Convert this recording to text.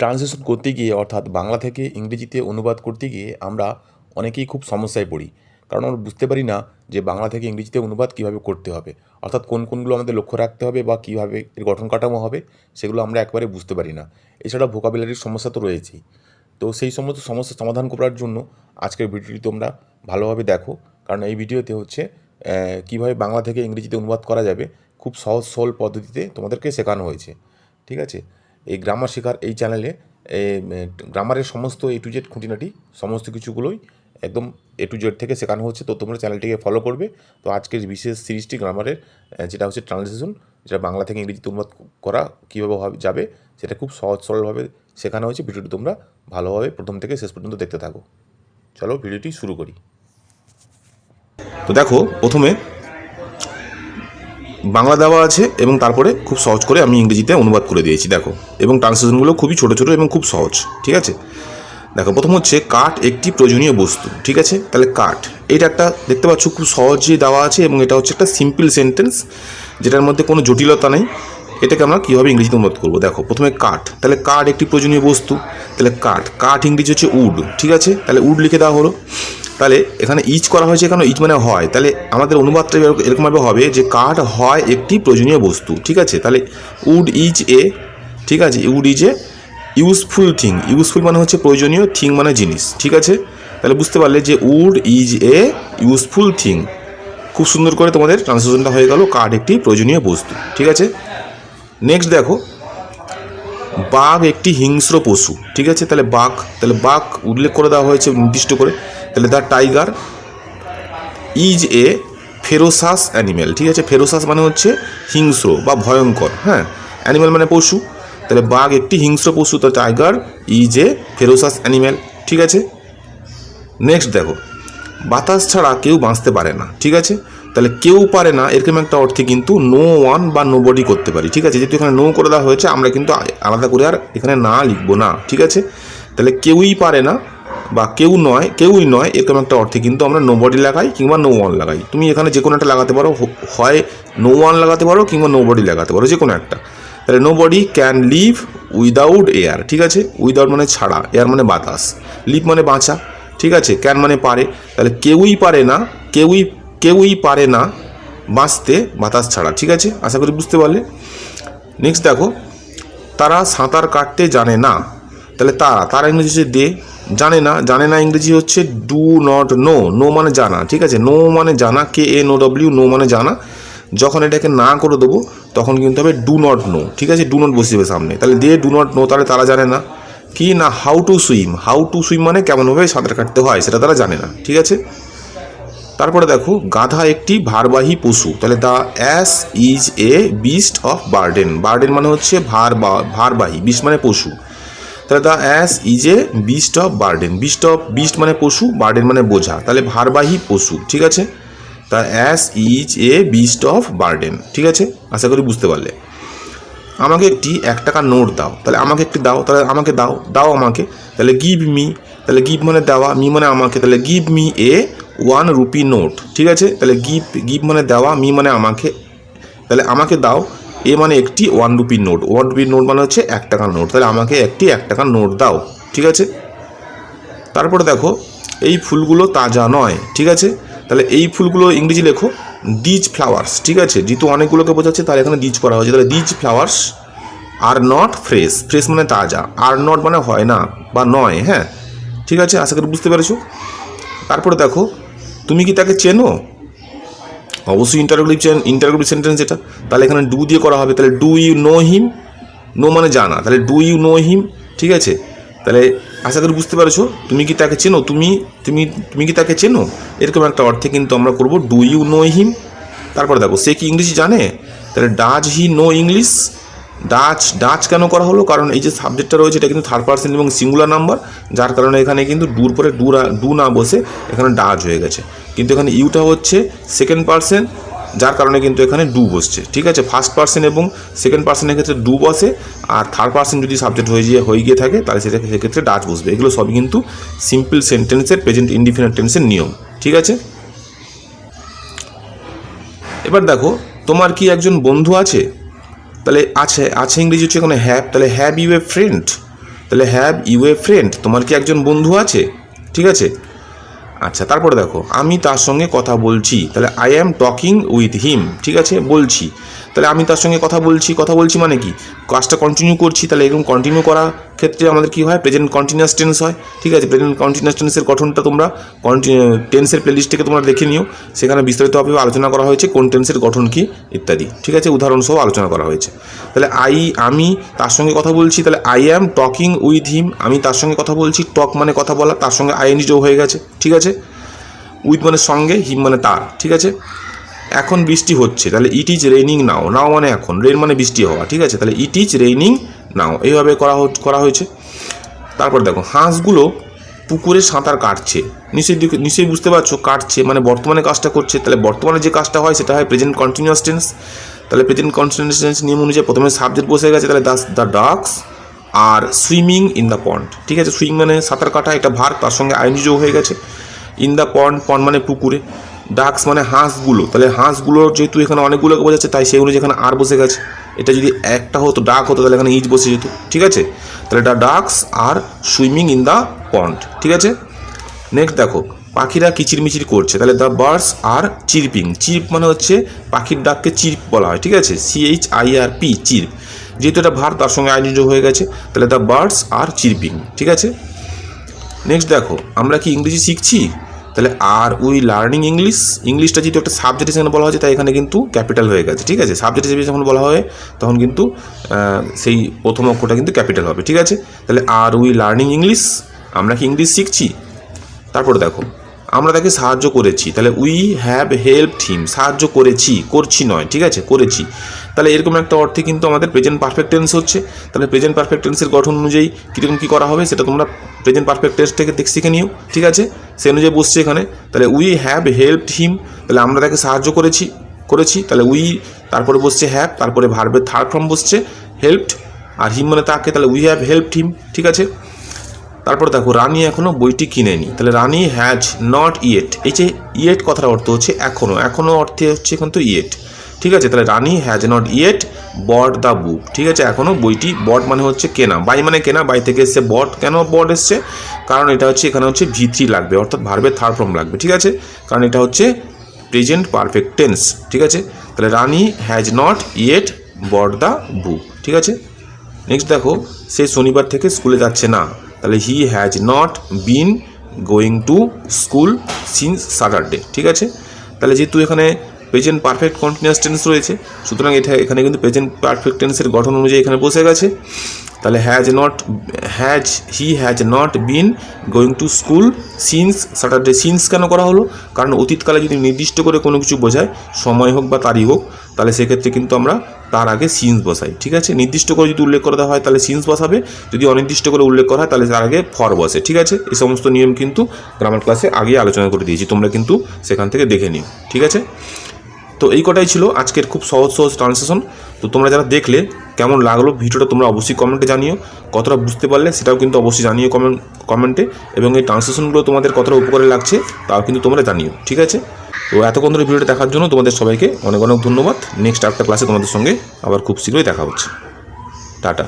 Translation করতে গিয়ে, অর্থাৎ বাংলা থেকে ইংরেজিতে অনুবাদ করতে গিয়ে আমরা অনেকেই খুব সমস্যায় পড়ি। কারণ আমরা বুঝতে পারি না যে বাংলা থেকে ইংরেজিতে অনুবাদ কীভাবে করতে হবে। অর্থাৎ কোন কোনগুলো আমাদের লক্ষ্য রাখতে হবে বা কীভাবে এর গঠন কাঠামো হবে, সেগুলো আমরা একবারে বুঝতে পারি না। এছাড়া ভোকাবিলারির সমস্যা তো রয়েছেই। তো সেই সমস্ত সমস্যার সমাধান করার জন্য আজকের ভিডিওটি তোমরা ভালোভাবে দেখো। কারণ এই ভিডিওতে হচ্ছে কীভাবে বাংলা থেকে ইংরেজিতে অনুবাদ করা যাবে, খুব সহজ সরল পদ্ধতিতে তোমাদেরকে শেখানো হয়েছে। ঠিক আছে? এই গ্রামার শেখার এই চ্যানেলে গ্রামারের সমস্ত এ টু জেড খুঁটিনাটি, সমস্ত কিছুগুলোই একদম এ টু জেড থেকে শেখানো হচ্ছে। তো তোমরা চ্যানেলটিকে ফলো করবে। তো আজকের বিশেষ সিরিজটি গ্রামারের যেটা হচ্ছে ট্রান্সলেশন যেটা বাংলা থেকে ইংরেজিতে অনুবাদ করা কীভাবে যাবে, সেটা খুব সহজ সরলভাবে শেখানো হয়েছে। ভিডিওটি তোমরা ভালোভাবে প্রথম থেকে শেষ পর্যন্ত দেখতে থাকো। চলো ভিডিওটি শুরু করি। তো দেখো, প্রথমে বাংলা দেওয়া আছে এবং তারপরে খুব সহজ করে আমি ইংরেজিতে অনুবাদ করে দিয়েছি, দেখো। এবং ট্রান্সলেশনগুলো খুবই ছোটো ছোটো এবং খুব সহজ, ঠিক আছে? দেখো, প্রথম হচ্ছে কাঠ একটি প্রয়োজনীয় বস্তু, ঠিক আছে? তাহলে কাঠ, এটা একটা দেখতে পাচ্ছ খুব সহজেই দেওয়া আছে এবং এটা হচ্ছে একটা সিম্পল সেন্টেন্স যেটার মধ্যে কোনো জটিলতা নেই। এটাকে আমরা কীভাবে ইংরেজিতে অনুবাদ করব? দেখো, প্রথমে কাঠ, তাহলে কাঠ একটি প্রয়োজনীয় বস্তু, তাহলে কাঠ কাঠ ইংরেজি হচ্ছে উড, ঠিক আছে? তাহলে উড লিখে দেওয়া হলো। তাহলে এখানে ইচ করা হয়েছে এখানে ইচ মানে হয়। তাহলে আমাদের অনুবাদটা এরকম- এরকমভাবে হবে যে কাঠ হয় একটি প্রয়োজনীয় বস্তু, ঠিক আছে? তাহলে উড ইজ এ ঠিক আছে? Wood is a useful thing useful মানে হচ্ছে প্রয়োজনীয় থিং মানে জিনিস, ঠিক আছে? তাহলে বুঝতে পারলে যে wood is a useful thing খুব সুন্দর করে তোমাদের ট্রান্সলেশনটা হয়ে গেল কাঠ একটি প্রয়োজনীয় বস্তু, ঠিক আছে? নেক্সট দেখো, বাঘ একটি হিংস্র পশু, ঠিক আছে? তাহলে বাঘ তাহলে বাঘ উল্লেখ করে দেওয়া হয়েছে, নির্দিষ্ট করে। তাহলে the tiger is a ferocious animal, ঠিক আছে? ফেরোসাস মানে হচ্ছে হিংস্র বা ভয়ঙ্কর হ্যাঁ? অ্যানিম্যাল মানে পশু। তাহলে বাঘ একটি হিংস্র পশু, তো tiger is a ferocious animal, ঠিক আছে? নেক্সট দেখো, বাতাস ছাড়া কেউ বাঁচতে পারে না, ঠিক আছে? তাহলে কেউ পারে না, এরকম একটা অর্থে কিন্তু নো ওয়ান বা নো বডি করতে পারি, ঠিক আছে? যেহেতু এখানে নো করে দেওয়া হয়েছে, আমরা কিন্তু আলাদা করে আর এখানে না লিখব না, ঠিক আছে? তাহলে কেউই পারে না বা কেউ নয়, কেউই নয়, এরকম একটা অর্থে কিন্তু আমরা নো বডি লাগাই কিংবা নো ওয়ান লাগাই। তুমি এখানে যে কোনো একটা লাগাতে পারো হয় নো ওয়ান লাগাতে পারো কিংবা নো বডি লাগাতে পারো যে কোনো একটা। তাহলে nobody can live without air ঠিক আছে? উইদাউট মানে ছাড়া এয়ার মানে বাতাস। লিভ মানে বাঁচা, ঠিক আছে? ক্যান মানে পারে। তাহলে কেউই পারে না, কেউই কেউই পারে না বাঁচতে বাতাস ছাড়া, ঠিক আছে? আশা করি বুঝতে পারলে। নেক্সট দেখো, তারা সাঁতার কাটতে জানে না। তাহলে তারা তারা ইংরেজি হচ্ছে দে জানে না জানে না ইংরেজি হচ্ছে ডু নট নো নো মানে জানা, ঠিক আছে? নো মানে জানা কে এ নো ডব্লিউ নো মানে জানা। যখন এটাকে না করে দেবো, তখন কিন্তু হবে ডু নট নো ঠিক আছে? ডু নট বসে যাবে সামনে। তাহলে দে ডু নট নো তাহলে তারা জানে না। কি না how to swim how to swim মানে কেমনভাবে সাঁতার কাটতে হয়, সেটা তারা জানে না, ঠিক আছে? তারপরে দেখো, গাধা একটি ভারবাহী পশু। তাহলে the ass is a beast of burden burden মানে হচ্ছে ভার ভারবাহী বিস্ট মানে পশু। তাহলে the ass is a beast of burden. Beast of beast মানে পশু, বার্ডেন মানে বোঝা। তাহলে ভারবাহী পশু, ঠিক আছে? The ass is a beast of burden, ঠিক আছে? আশা করি বুঝতে পারলে। আমাকে একটি, এক টাকা নোট দাও। তাহলে আমাকে একটি দাও, তাহলে আমাকে দাও দাও আমাকে। তাহলে গিভ মি তাহলে গিভ মানে দেওয়া মি মানে আমাকে। তাহলে give me a one rupee note ঠিক আছে? তাহলে গিভ গিভ মানে দেওয়া মি মানে আমাকে। তাহলে আমাকে দাও এ মানে একটি ওয়ান রুপির নোট ওয়ান রুপির নোট মানে হচ্ছে এক টাকার নোট তাহলে আমাকে একটি এক টাকার নোট দাও, ঠিক আছে? তারপরে দেখো, এই ফুলগুলো তাজা নয়, ঠিক আছে? তাহলে এই ফুলগুলো ইংরেজি লেখো ডিজ ফ্লাওয়ার্স ঠিক আছে? যেহেতু অনেকগুলোকে বোঝাচ্ছে, তাহলে এখানে ডিজ করা হয়েছে। তাহলে these flowers are not fresh fresh মানে তাজা। আর নট মানে হয় না, বা নয় হ্যাঁ? ঠিক আছে? আশা করি বুঝতে পেরেছ? তারপরে দেখো, তুমি কি তাকে চেনো? অবশ্যই ইন্টারগ্রেটিভ ইন্টারগ্রেটিভ সেন্টেন্স এটা। তাহলে এখানে ডু দিয়ে করা হবে, তাহলে do you know him? Know মানে জানা। তাহলে ডু ইউ নো হিম? ঠিক আছে? তাহলে আশা করি বুঝতে পারছ? তুমি কি তাকে চেনো? তুমি তুমি তুমি কি তাকে চেনো? এরকম একটা অর্থে কিন্তু আমরা করব ডু ইউ নো হিম? তারপর দেখো, সে কি ইংলিশ জানে? তাহলে does he know English? Does does কেন করা হলো? কারণ এই যে সাবজেক্টটা রয়েছে, এটা কিন্তু থার্ড পার্সন এবং সিঙ্গুলার নাম্বার যার কারণে এখানে কিন্তু ডুর পরে ডু ডু না বসে এখানে ডাচ হয়ে গেছে। কিন্তু এখানে ইউটা হচ্ছে সেকেন্ড পার্সন যার কারণে কিন্তু এখানে ডু বসছে, ঠিক আছে? ফার্স্ট পার্সন এবং সেকেন্ড পার্সনের ক্ষেত্রে ডু বসে, আর থার্ড পার্সন যদি সাবজেক্ট হয়ে গিয়ে হয়ে গিয়ে থাকে, তাহলে সেটা সেক্ষেত্রে ডাচ বসবে। এগুলো সবই কিন্তু সিম্পল সেন্টেন্সের প্রেজেন্ট ইনডিফিনিট টেন্সের নিয়ম, ঠিক আছে? এবার দেখো, তোমার কি একজন বন্ধু আছে? তাহলে আছে আছে ইংরেজি হচ্ছে এখানে হ্যাভ তাহলে হ্যাভ ইউ এ ফ্রেন্ড তাহলে হ্যাভ ইউ এ ফ্রেন্ড তোমার কি একজন বন্ধু আছে? ঠিক আছে? আচ্ছা তারপরে দেখো, আমি তার সঙ্গে কথা বলছি, তাহলে I am talking with him ঠিক আছে? বলছি। তাহলে আমি তার সঙ্গে কথা বলছি কথা বলছি মানে কি? কাজটা কন্টিনিউ করছি, তাহলে এরকম কন্টিনিউ করার ক্ষেত্রে আমাদের কি হয়? প্রেজেন্ট কন্টিনিউয়াস টেন্স হয়। ঠিক আছে? প্রেজেন্ট কন্টিনিউয়াস টেন্সের গঠনটা তোমরা টেন্সের প্লেলিস্ট থেকে তোমরা দেখে নিও। সেখানে বিস্তারিতভাবে আলোচনা করা হয়েছে, কোন টেন্সের গঠন কি, ইত্যাদি। ঠিক আছে? উদাহরণ সহ আলোচনা করা হয়েছে। তাহলে আই আমি তার সঙ্গে কথা বলছি, তাহলে I am talking with him আমি তার সঙ্গে কথা বলছি টক মানে কথা বলা, তার সঙ্গে আইএনজি যোগ হয়ে গেছে। ঠিক আছে? উইথ মানে সঙ্গে হিম মানে তার। ঠিক আছে? এখন বৃষ্টি হচ্ছে, তাহলে ইট ইজ রেইনিং নাও নাও মানে এখন রেন মানে বৃষ্টি হওয়া, ঠিক আছে? তাহলে ইট ইজ রেইনিং নাও এইভাবে করা করা হয়েছে। তারপর দেখো, হাঁসগুলো পুকুরে সাঁতার কাটছে। নিশ্চয়ই নিশ্চয়ই বুঝতে পারছ, কাটছে মানে বর্তমানে কাজটা করছে। তাহলে বর্তমানে যে কাজটা হয়, সেটা হয় প্রেজেন্ট কন্টিনিউয়াস টেন্স তাহলে প্রেজেন্ট কন্টিনিউয়াস টেন্স নিয়ম অনুযায়ী প্রথমে সাবজেক্ট বসে গেছে, তাহলে thus the ducks are swimming in the pond ঠিক আছে? সুইমিং মানে সাঁতার কাটা, এটা ভার তার সঙ্গে আইনজি যোগ হয়ে গেছে। ইন দ্য পন্ড পন্ড মানে পুকুরে। ডাকস মানে হাঁসগুলো। তাহলে হাঁসগুলো যেহেতু এখানে অনেকগুলোকে বোঝাচ্ছে, তাই সেগুলো যেখানে আর বসে গেছে। এটা যদি একটা হতো ডাক হতো, তাহলে এখানে ইজ বসে যেত। ঠিক আছে? তাহলে এটা ducks are swimming in the pond ঠিক আছে? নেক্সট দেখো, পাখিরা কিচিরমিচির করছে। তাহলে দ্য বার্ডস আর চিরপিং চিরপ মানে হচ্ছে পাখির ডাককে চিরপ বলা হয়। ঠিক আছে? C H I R P chirp যেহেতু এটা ভার, তার সঙ্গে আইনযোগ হয়ে গেছে। তাহলে দ্য বার্ডস আর চিরপিং ঠিক আছে? নেক্সট দেখো, আমরা কি ইংরেজি শিখছি? তাহলে আর উই লার্নিং ইংলিশ ইংলিশটা যেহেতু একটা সাবজেক্ট হিসেবে বলা হয়েছে, তাই এখানে কিন্তু ক্যাপিটাল হয়ে গেছে, ঠিক আছে? সাবজেক্ট হিসেবে যখন বলা হয়, তখন কিন্তু সেই প্রথম অক্ষরটা কিন্তু ক্যাপিটাল হবে, ঠিক আছে? তাহলে আর উই লার্নিং ইংলিশ আমরা কি ইংলিশ শিখছি? তারপরে দেখো, আমরা তাকে সাহায্য করেছি, তাহলে উই হ্যাভ হেল্প হিম সাহায্য করেছি, করছি নয়, ঠিক আছে? করেছি। তাহলে এরকম একটা অর্থে কিন্তু আমাদের প্রেজেন্ট পারফেক্ট টেন্স হচ্ছে। তাহলে প্রেজেন্ট পারফেক্ট টেন্সের গঠন অনুযায়ী কীরকম কী করা হবে সেটা তোমরা প্রেজেন্ট পারফেক্ট টেন্স থেকে দেখ- শিখে নিও, ঠিক আছে? সে অনুযায়ী বসছে এখানে। তাহলে উই হ্যাভ হেল্প হিম তাহলে আমরা তাকে সাহায্য করেছি করেছি। তাহলে উই তারপরে বসছে হ্যাভ তারপরে ভার্বের থার্ড ফর্ম বসছে হেল্পড আর হিম মানে তাকে, তাহলে উই হ্যাভ হেল্পড হিম ঠিক আছে? তারপর দেখো, রানী এখনও বইটি কিনেনি। তাহলে রানী হ্যাজ নট ইয়েট এই যে ইয়েট কথার অর্থ হচ্ছে এখনও। এখনও অর্থে হচ্ছে এখন তো ইয়েট ঠিক আছে? তাহলে Rani has not yet bought the book ঠিক আছে? এখনও বইটি বট মানে হচ্ছে কেনা। বাই মানে কেনা বাই থেকে এসছে বট কেন বট এসছে? কারণ এটা হচ্ছে এখানে হচ্ছে ভি থ্রি লাগবে, অর্থাৎ ভার্বের থার্ড ফর্ম লাগবে, ঠিক আছে? কারণ এটা হচ্ছে প্রেজেন্ট পারফেক্ট টেন্স ঠিক আছে? তাহলে Rani has not yet bought the book ঠিক আছে? নেক্সট দেখো, সে শনিবার থেকে স্কুলে যাচ্ছে না। তাহলে he has not been going to school since Saturday ঠিক আছে? তাহলে যেহেতু এখানে প্রেজেন্ট পারফেক্ট কন্টিনিউয়াস টেন্স রয়েছে। সুতরাং এটা এখানে কিন্তু প্রেজেন্ট পারফেক্ট টেন্সের গঠন অনুযায়ী এখানে বসে গেছে। তাহলে has not has he has not been going to school since Saturday since কেন করা হলো? কারণ অতীতকালে যদি নির্দিষ্ট করে কোনো কিছু বোঝায়, সময় হোক বা তারিখ হোক, তাহলে সেক্ষেত্রে কিন্তু আমরা তার আগে সিন্স বসাই, ঠিক আছে? নির্দিষ্ট করে যদি উল্লেখ করা হয়, তাহলে সিন্স বসাবে। যদি অনির্দিষ্ট করে উল্লেখ করা হয়, তাহলে তার আগে ফর বসে, ঠিক আছে? এই সমস্ত নিয়ম কিন্তু গ্রামার ক্লাসে আগেই আলোচনা করে দিয়েছি, তোমরা কিন্তু সেখান থেকে দেখে নিও, ঠিক আছে? তো এই কটাই ছিল আজকের খুব সহজ সহজ ট্রান্সলেশন তো তোমরা যারা দেখলে, কেমন লাগল ভিডিওটা তোমরা অবশ্যই কমেন্টে জানিও। কতটা বুঝতে পারলে সেটাও কিন্তু অবশ্যই জানিও কমেন্ট কমেন্টে এবং এই ট্রান্সলেশনগুলো তোমাদের কতটা উপকারে লাগছে, তাও কিন্তু তোমরা জানিও, ঠিক আছে? তো এতক্ষণ ধরে ভিডিওটা দেখার জন্য তোমাদের সবাইকে অনেক অনেক ধন্যবাদ। নেক্সট একটা ক্লাসে তোমাদের সঙ্গে আবার খুব শীঘ্রই দেখা হচ্ছে। টাটা।